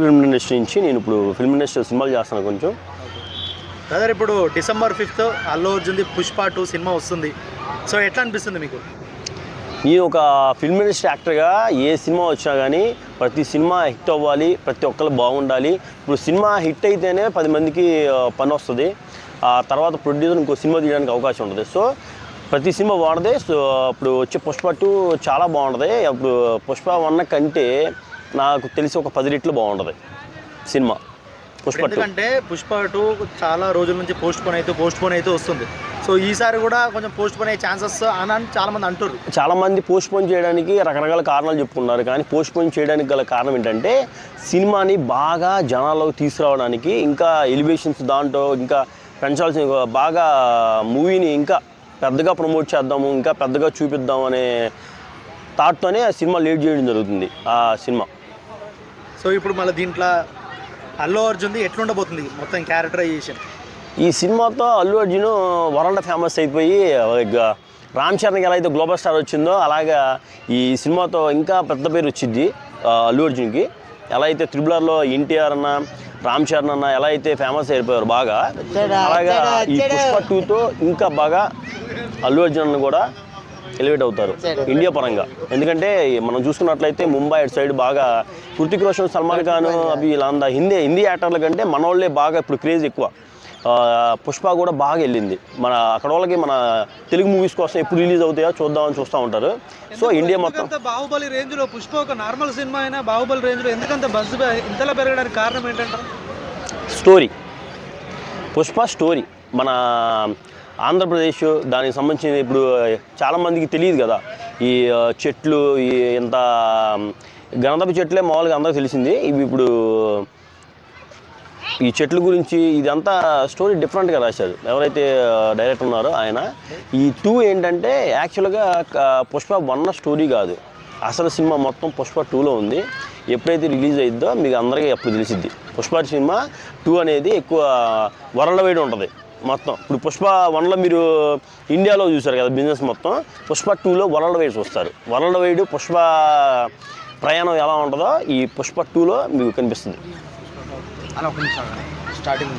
Film industry నుంచి నేను ఇప్పుడు ఫిల్మ్ ఇండస్ట్రీ సినిమాలు చేస్తాను కొంచెం. బ్రదర్ ఇప్పుడు డిసెంబర్ ఫిఫ్త్ అల్లు అర్జున్ది పుష్ప టూ సినిమా వస్తుంది. సో ఎట్లా అనిపిస్తుంది మీకు? నేను ఒక ఫిల్మ్ ఇండస్ట్రీ యాక్టర్గా ఏ సినిమా వచ్చినా కానీ ప్రతి సినిమా హిట్ అవ్వాలి ప్రతి ఒక్కరు బాగుండాలి. ఇప్పుడు సినిమా హిట్ అయితేనే పది మందికి పని వస్తుంది. ఆ తర్వాత ప్రొడ్యూసర్ ఇంకో సినిమా తీయడానికి అవకాశం ఉంటుంది. సో ప్రతి సినిమా బాగుంటుంది సో ఇప్పుడు వచ్చే పుష్ప టూ చాలా బాగుంటుంది. అప్పుడు పుష్ప వన్ కంటే నాకు తెలిసి ఒక పది రెట్లు బాగుంటుంది. సినిమా. పుష్ప ఎందుకంటే పుష్ప టూ చాలా రోజుల నుంచి పోస్ట్ పోన్ అయితే పోస్ట్ పోన్ అయితే వస్తుంది. సో ఈసారి కూడా కొంచెం పోస్ట్ పోన్ అయ్యే ఛాన్సెస్ అని అని చాలా మంది అంటారు చాలా మంది పోస్ట్ పోన్ చేయడానికి రకరకాల కారణాలు చెప్పుకున్నారు. కానీ పోస్ట్ పోన్ చేయడానికి గల కారణం ఏంటంటే సినిమాని బాగా జనాల్లోకి తీసుకురావడానికి ఇంకా ఎలివేషన్స్ దాంట్లో ఇంకా పెంచాల్సిన బాగా మూవీని ఇంకా పెద్దగా ప్రమోట్ చేద్దాము ఇంకా పెద్దగా చూపిద్దాం అనే థాట్తోనే ఆ సినిమా లేట్ చేయడం జరుగుతుంది. ఆ సినిమా. సో ఇప్పుడు మళ్ళీ దీంట్లో అల్లు అర్జున్ది ఎట్లుండబోతుంది మొత్తం క్యారెక్టరైజేషన్? ఈ సినిమాతో అల్లు అర్జున్ వరల్డ్ ఫేమస్ అయిపోయి రామ్ చరణ్కి ఎలా అయితే గ్లోబల్ స్టార్ వచ్చిందో అలాగా ఈ సినిమాతో ఇంకా పెద్ద పేరు వచ్చింది అల్లు అర్జున్కి. ఎలా అయితే త్రిబులర్లో ఎన్టీఆర్ అన్న రామ్ చరణ్ అన్న ఎలా అయితే ఫేమస్ అయిపోయారు బాగా అలాగా ఈ పుష్ప టూతో ఇంకా బాగా అల్లు అర్జున్ అన్న కూడా ఎలివేట్ అవుతారు ఇండియా పరంగా. ఎందుకంటే మనం చూసుకున్నట్లయితే ముంబై అటు సైడ్ బాగా హృతిక్ రోషన్ సల్మాన్ ఖాన్ అవి వీళ్ళంతా హిందీ హిందీ యాక్టర్ల కంటే మన వాళ్ళే బాగా ఇప్పుడు క్రేజ్ ఎక్కువ. పుష్ప కూడా బాగా వెళ్ళింది. మన అక్కడ వాళ్ళకి మన తెలుగు మూవీస్ కోసం ఎప్పుడు రిలీజ్ అవుతాయో చూద్దామని చూస్తూ ఉంటారు. సో ఇండియా మొత్తం బాహుబలి రేంజ్లో పుష్ప ఒక నార్మల్ సినిమా అయినా బాహుబలి రేంజ్లో ఎందుకంత బజ్ ఇంతలా పెరగడానికి కారణం ఏంటంటారు? స్టోరీ పుష్ప స్టోరీ మన ఆంధ్రప్రదేశ్ దానికి సంబంధించిన ఇప్పుడు చాలామందికి తెలియదు కదా. ఈ చెట్లు ఈ ఇంత గణపతి చెట్లే మామూలుగా అందరికీ తెలిసింది. ఇవి ఇప్పుడు ఈ చెట్ల గురించి ఇదంతా స్టోరీ డిఫరెంట్గా రాశారు. ఎవరైతే డైరెక్టర్ ఉన్నారో ఆయన. ఈ టూ ఏంటంటే యాక్చువల్గా పుష్ప వన్ స్టోరీ కాదు. అసలు సినిమా మొత్తం పుష్ప టూలో ఉంది. ఎప్పుడైతే రిలీజ్ అయిద్దో మీకు అందరికీ అప్పుడు తెలిసిద్ది. పుష్ప సినిమా టూ అనేది ఎక్కువ వరల్డ్ వైడ్ ఉంటుంది మొత్తం. ఇప్పుడు పుష్ప వన్లో మీరు ఇండియాలో చూసారు కదా బిజినెస్ మొత్తం పుష్ప టూలో వరల్డ్ వైడ్ చూస్తారు. వరల్డ్ వైడ్ పుష్ప ప్రయాణం ఎలా ఉంటుందో ఈ పుష్ప టూలో మీకు కనిపిస్తుంది. స్టార్టింగ్